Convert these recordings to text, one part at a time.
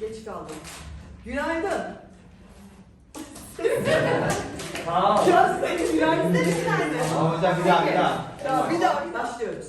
Geç kaldım. Günaydın. Tamam. Biraz benim günaydın nerede? Tamam hocam bir daha bir daha. Tamam bir daha başlıyoruz.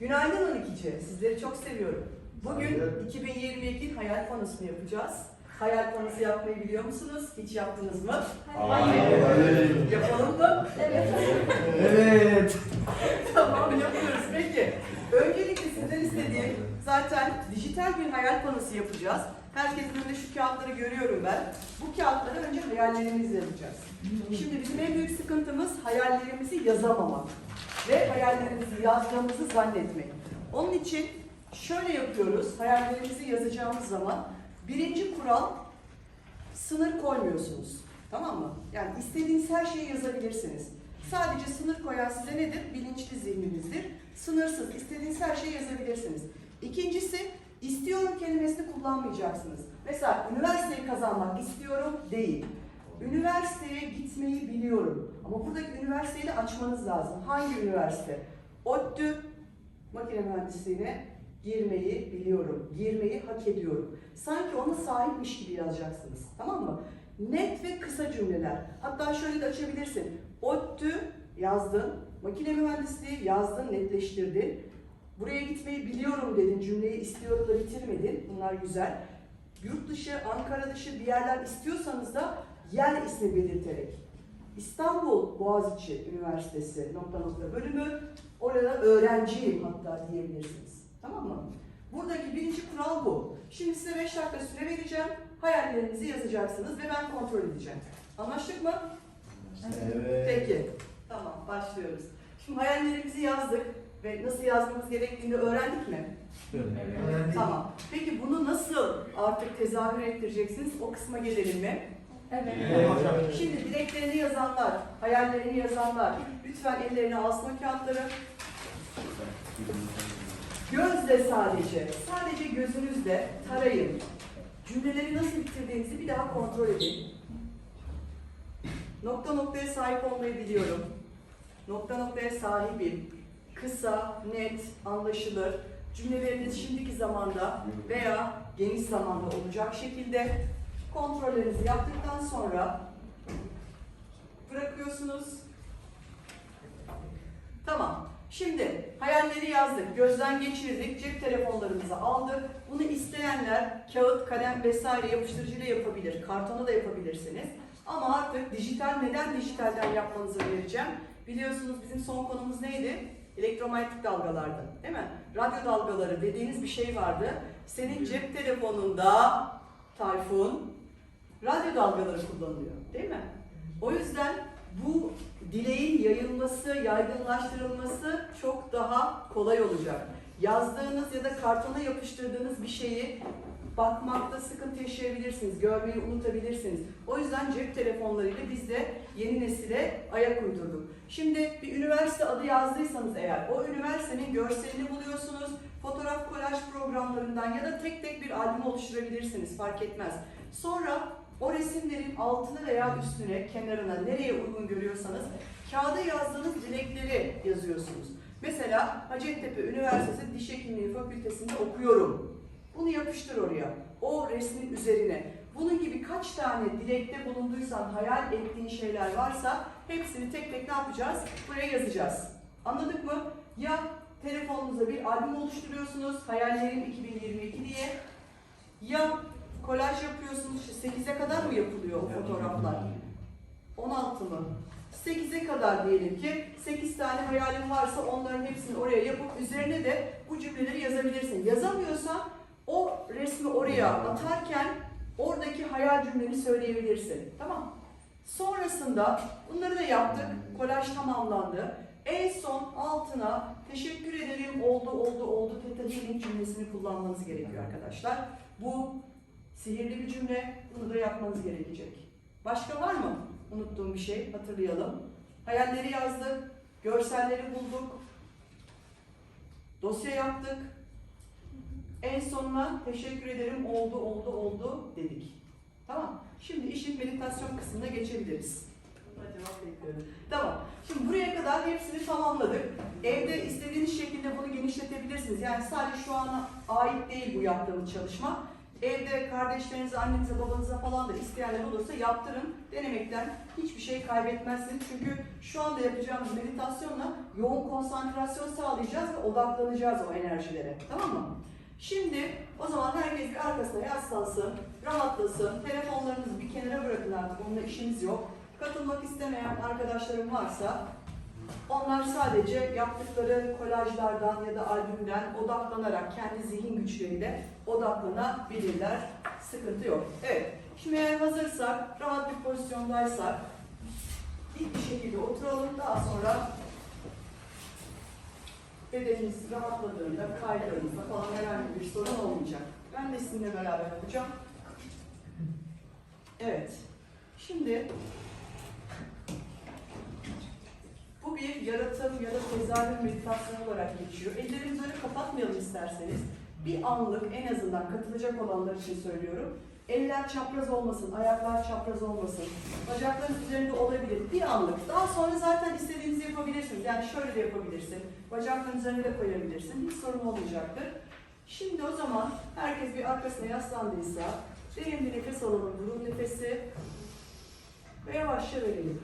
Günaydın 12'ci. Sizleri çok seviyorum. Bugün 2022 hayal panosunu yapacağız. Hayal panosu yapmayı biliyor musunuz? Hiç yaptınız mı? Hayır. Yapalım mı? Evet. Evet. tamam yapıyoruz. Peki. Öncelikle sizden istediğim zaten dijital bir hayal panosu yapacağız. Herkesin önünde şu kağıtları görüyorum ben. Bu kağıtları önce hayallerimizle yapacağız. Şimdi bizim en büyük sıkıntımız hayallerimizi yazamamak ve hayallerimizi yazdığımızı zannetmek. Onun için şöyle yapıyoruz. Hayallerimizi yazacağımız zaman birinci kural sınır koymuyorsunuz. Tamam mı? Yani istediğiniz her şeyi yazabilirsiniz. Sadece sınır koyan size nedir? Bilinçli zihninizdir. Sınırsız, istediğiniz her şeyi yazabilirsiniz. İkincisi, istiyorum kelimesini kullanmayacaksınız. Mesela üniversiteyi kazanmak istiyorum değil. Üniversiteye gitmeyi biliyorum. Ama buradaki üniversiteyi de açmanız lazım. Hangi üniversite? ODTÜ, makine mühendisliğine girmeyi biliyorum. Girmeyi hak ediyorum. Sanki ona sahipmiş gibi yazacaksınız. Tamam mı? Net ve kısa cümleler. Hatta şöyle de açabilirsin. ODTÜ yazdın, makine mühendisliği yazdın, netleştirdin. Buraya gitmeyi biliyorum dedin, cümleyi istiyorum da bitirmedin. Bunlar güzel. Yurt dışı, Ankara dışı bir yerler istiyorsanız da yer ismi belirterek. İstanbul Boğaziçi Üniversitesi nokta nokta bölümü orada öğrenciyim hatta diyebilirsiniz. Tamam mı? Buradaki birinci kural bu. Şimdi size 5 dakika süre vereceğim. Hayallerinizi yazacaksınız ve ben kontrol edeceğim. Anlaştık mı? Evet. Peki. Tamam başlıyoruz. Şimdi hayallerimizi yazdık ve nasıl yazmamız gerektiğini öğrendik mi? Tamam. Peki bunu nasıl artık tezahür ettireceksiniz? O kısma gelelim mi? Evet. Evet. Şimdi dileklerini yazanlar, hayallerini yazanlar lütfen ellerine alsın o kağıtları. Gözle sadece, sadece gözünüzle tarayın. Cümleleri nasıl bitirdiğinizi bir daha kontrol edin. Nokta noktaya sahip olmayı biliyorum. Nokta noktaya sahibim. Kısa, net, anlaşılır. Cümleleriniz şimdiki zamanda veya geniş zamanda olacak şekilde kontrollerinizi yaptıktan sonra bırakıyorsunuz. Tamam. Şimdi hayalleri yazdık, gözden geçirdik, cep telefonlarımızı aldık. Bunu isteyenler kağıt, kalem vesaire yapıştırıcıyla yapabilir. Kartona da yapabilirsiniz. Ama artık dijital, neden dijitalden yapmanızı önereceğim. Biliyorsunuz bizim son konumuz neydi? Elektromanyetik dalgalardı. Değil mi? Radyo dalgaları dediğiniz bir şey vardı. Senin cep telefonunda Tayfun radyo dalgaları kullanılıyor. Değil mi? O yüzden bu dileğin yayılması, yaygınlaştırılması çok daha kolay olacak. Yazdığınız ya da kartona yapıştırdığınız bir şeyi bakmakta sıkıntı yaşayabilirsiniz, görmeyi unutabilirsiniz. O yüzden cep telefonlarıyla biz de yeni nesile ayak uydurduk. Şimdi bir üniversite adı yazdıysanız eğer, o üniversitenin görselini buluyorsunuz, fotoğraf kolaj programlarından ya da tek tek bir albüm oluşturabilirsiniz, fark etmez. Sonra o resimlerin altına veya üstüne, kenarına, nereye uygun görüyorsanız kağıda yazdığınız dilekleri yazıyorsunuz. Mesela Hacettepe Üniversitesi Diş Hekimliği Fakültesinde okuyorum. Bunu yapıştır oraya. O resmin üzerine. Bunun gibi kaç tane dilekte bulunduysan, hayal ettiğin şeyler varsa hepsini tek tek ne yapacağız? Buraya yazacağız. Anladık mı? Ya telefonunuza bir albüm oluşturuyorsunuz, hayallerim 2022 diye. Ya kolaj yapıyorsunuz, işte 8'e kadar mı yapılıyor o fotoğraflar? 16 mı? 8'e kadar diyelim ki 8 tane hayalin varsa onların hepsini oraya yapıp üzerine de bu cümleleri yazabilirsin. Yazamıyorsan o resmi oraya atarken oradaki hayal cümleni söyleyebilirsin. Tamam Sonrasında bunları da yaptık. Kolaj tamamlandı. En son altına teşekkür ederim oldu oldu oldu teta healing cümlesini kullanmanız gerekiyor arkadaşlar. Bu sihirli bir cümle. Bunu da yapmanız gerekecek. Başka var mı? Unuttuğum bir şey hatırlayalım. Hayalleri yazdık, görselleri bulduk, dosya yaptık. En sonuna teşekkür ederim oldu oldu oldu dedik. Tamam. Şimdi işin meditasyon kısmına geçebiliriz. Tamam. Şimdi buraya kadar hepsini tamamladık. Evde istediğiniz şekilde bunu genişletebilirsiniz. Yani sadece şu ana ait değil bu yaptığımız çalışma. Evde kardeşlerinize, annenize, babanıza falan da isteyenler olursa yaptırın. Denemekten hiçbir şey kaybetmezsiniz. Çünkü şu anda yapacağımız meditasyonla yoğun konsantrasyon sağlayacağız ve odaklanacağız o enerjilere. Tamam mı? Şimdi o zaman herkes bir arkasına yaslansın, rahatlasın. Telefonlarınızı bir kenara bırakın artık. Onunla işimiz yok. Katılmak istemeyen arkadaşlarım varsa onlar sadece yaptıkları kolajlardan ya da albümden odaklanarak kendi zihin güçleriyle odaklanabilirler. Sıkıntı yok. Evet. Şimdi eğer hazırsak, rahat bir pozisyondaysak dik bir şekilde oturalım. Daha sonra bedeniniz rahatladığında, kaydığınızda falan herhangi bir sorun olmayacak. Ben de sizinle beraber yapacağım. Evet. Şimdi bu bir yaratım ya da tezahür meditasyonu olarak geçiyor. Ellerimizi öyle kapatmayalım isterseniz. Bir anlık en azından katılacak olanlar için söylüyorum. Eller çapraz olmasın, ayaklar çapraz olmasın. Bacaklarınız üzerinde olabilir. Bir anlık. Daha sonra zaten istediğinizi yapabilirsiniz. Yani şöyle de yapabilirsin. Bacakların üzerine de koyabilirsin. Hiç sorun olmayacaktır. Şimdi o zaman herkes bir arkasına yaslandıysa derin bir nefes alalım. Burun nefesi ve yavaşça verelim.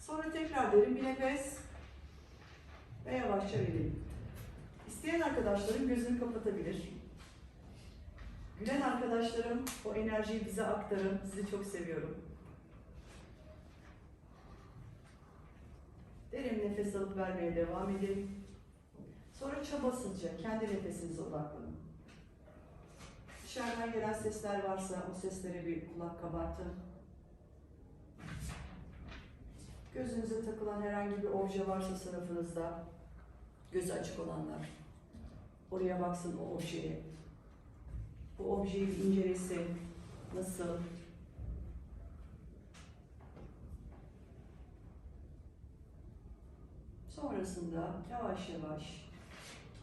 Sonra tekrar derin bir nefes ve yavaşça verelim. İsteyen arkadaşlarım gözünü kapatabilir. Gülen arkadaşlarım o enerjiyi bize aktarın. Sizi çok seviyorum. Derin nefes alıp vermeye devam edin. Sonra çabasızca kendi nefesinize odaklanın. Dışarıdan gelen sesler varsa o seslere bir kulak kabartın. Gözünüze takılan herhangi bir obje varsa sınıfınızda, gözü açık olanlar, oraya baksın o objeye. Bu objeyi incelesin. Nasıl? Sonrasında yavaş yavaş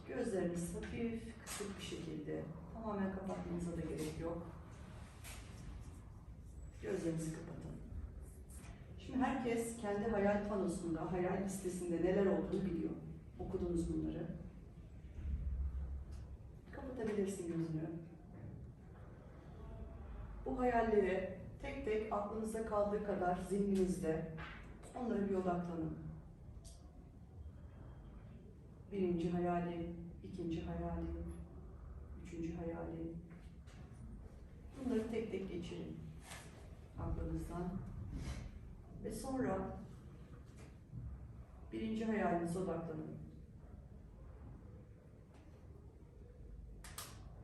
gözleriniz hafif kısık bir şekilde tamamen kapatmanıza da gerek yok. Gözlerinizi kapatın. Şimdi herkes kendi hayal panosunda, hayal listesinde neler olduğunu biliyor. Okudunuz bunları. Kapatabilirsin gözünü. Bu hayalleri tek tek aklınızda kaldığı kadar zihninizde onlara bir odaklanın. Birinci hayali, ikinci hayali, üçüncü hayali. Bunları tek tek geçirin aklınızdan. Ve sonra birinci hayalinize odaklanın.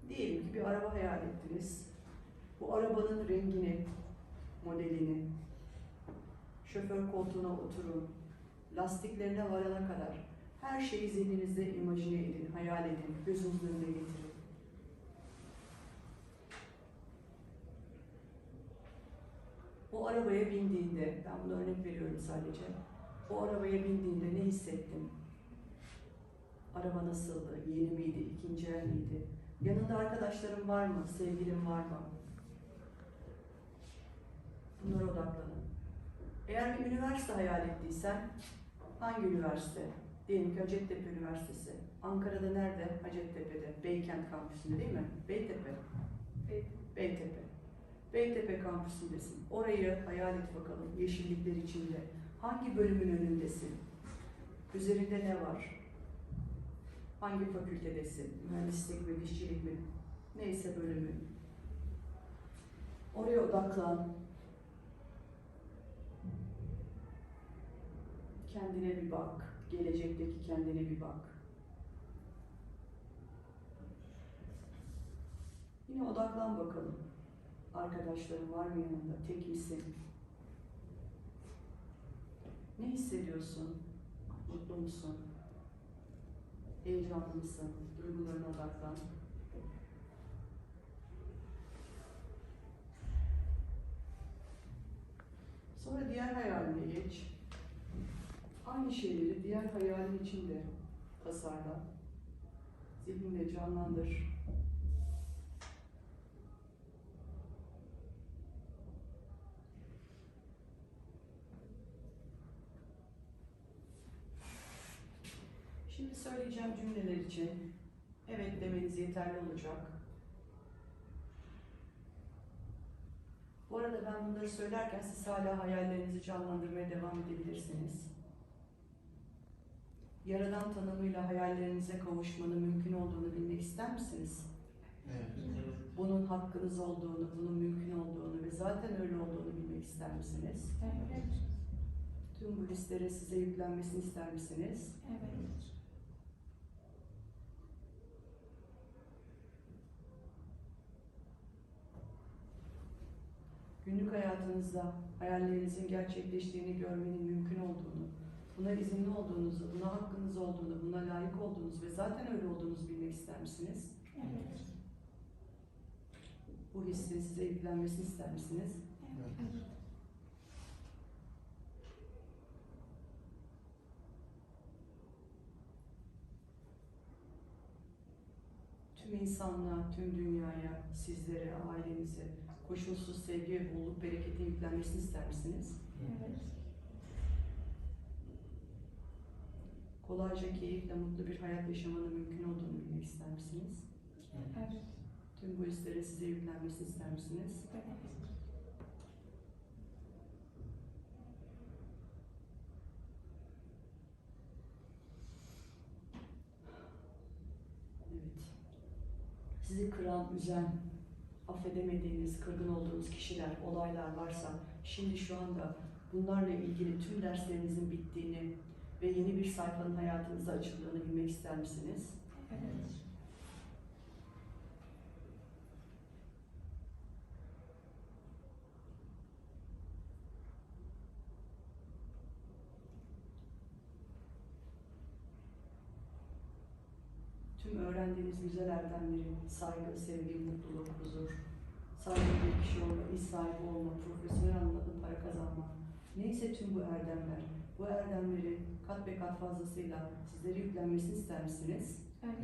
Diyelim ki bir araba hayal ettiniz. Bu arabanın rengini, modelini, şoför koltuğuna oturun, lastiklerine varana kadar her şeyi zihninizde imajine edin, hayal edin, gözünüzün önüne getirin. O arabaya bindiğinde, ben buna örnek veriyorum sadece. O arabaya bindiğinde ne hissettin? Araba nasıldı? Yeni miydi? İkinci el miydi? Yanında arkadaşların var mı? Sevgilin var mı? Bunlara odaklanın. Eğer bir üniversite hayal ettiysen, hangi üniversite? Diyelim ki Hacettepe Üniversitesi. Ankara'da nerede? Hacettepe'de. Beykent kampüsünde değil mi? Beytepe. Beytepe. Beytepe kampüsündesin. Orayı hayal et bakalım. Yeşillikler içinde. Hangi bölümün önündesin? Üzerinde ne var? Hangi fakültedesin? Mühendislik mi, dişçilik mi? Neyse bölümün. Oraya odaklan. Kendine bir bak. Gelecekteki kendine bir bak. Yine odaklan bakalım. Arkadaşların var mı yanında? Tek misin? Ne hissediyorsun? Mutlu musun? Heyecanlı mısın? Duygularına odaklan. Sonra diğer hayaline geç. Aynı şeyleri diğer hayalin içinde tasarla, zihninde canlandır. Şimdi söyleyeceğim cümleler için evet demeniz yeterli olacak. Bu arada ben bunları söylerken siz hala hayallerinizi canlandırmaya devam edebilirsiniz. Yaradan tanımıyla hayallerinize kavuşmanın mümkün olduğunu bilmek ister misiniz? Evet. Bunun hakkınız olduğunu, bunun mümkün olduğunu ve zaten öyle olduğunu bilmek ister misiniz? Evet. Tüm bu listeleri size yüklenmesini ister misiniz? Evet. Günlük hayatınızda hayallerinizin gerçekleştiğini görmenin mümkün olduğunu, buna izinli olduğunuzu, buna hakkınız olduğunu, buna layık olduğunuzu ve zaten öyle olduğunuzu bilmek ister misiniz? Evet. Bu hissin size yüklenmesini ister misiniz? Evet. Tüm insanlığa, tüm dünyaya, sizlere, ailenize koşulsuz sevgi ve bolluk bereketi yüklenmesini ister misiniz? Evet. Kolayca keyifle mutlu bir hayat yaşamanın mümkün olduğunu bilmek ister misiniz? Evet. Tüm bu hislerin size yüklenmesini ister misiniz? Evet. Evet. Sizi kıran, üzen, affedemediğiniz, kırgın olduğunuz kişiler, olaylar varsa şimdi şu anda bunlarla ilgili tüm derslerinizin bittiğini ve yeni bir sayfanın hayatınıza açıldığını bilmek ister misiniz? Evet. Tüm öğrendiğiniz güzel erdemleri, saygı, sevgi, mutluluk, huzur, saygılı bir kişi olma, iş sahibi olma, profesyonel anlamda para kazanma. Neyse tüm bu erdemler, bu erdemleri kat be kat fazlasıyla sizlere yüklenmesini ister misiniz? Evet.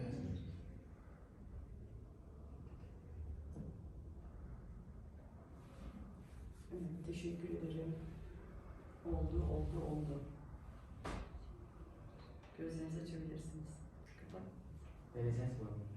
Evet, teşekkür ederim. Oldu, oldu, oldu. Gözlerinizi açabilirsiniz. Kapat. Vereceğiz bu.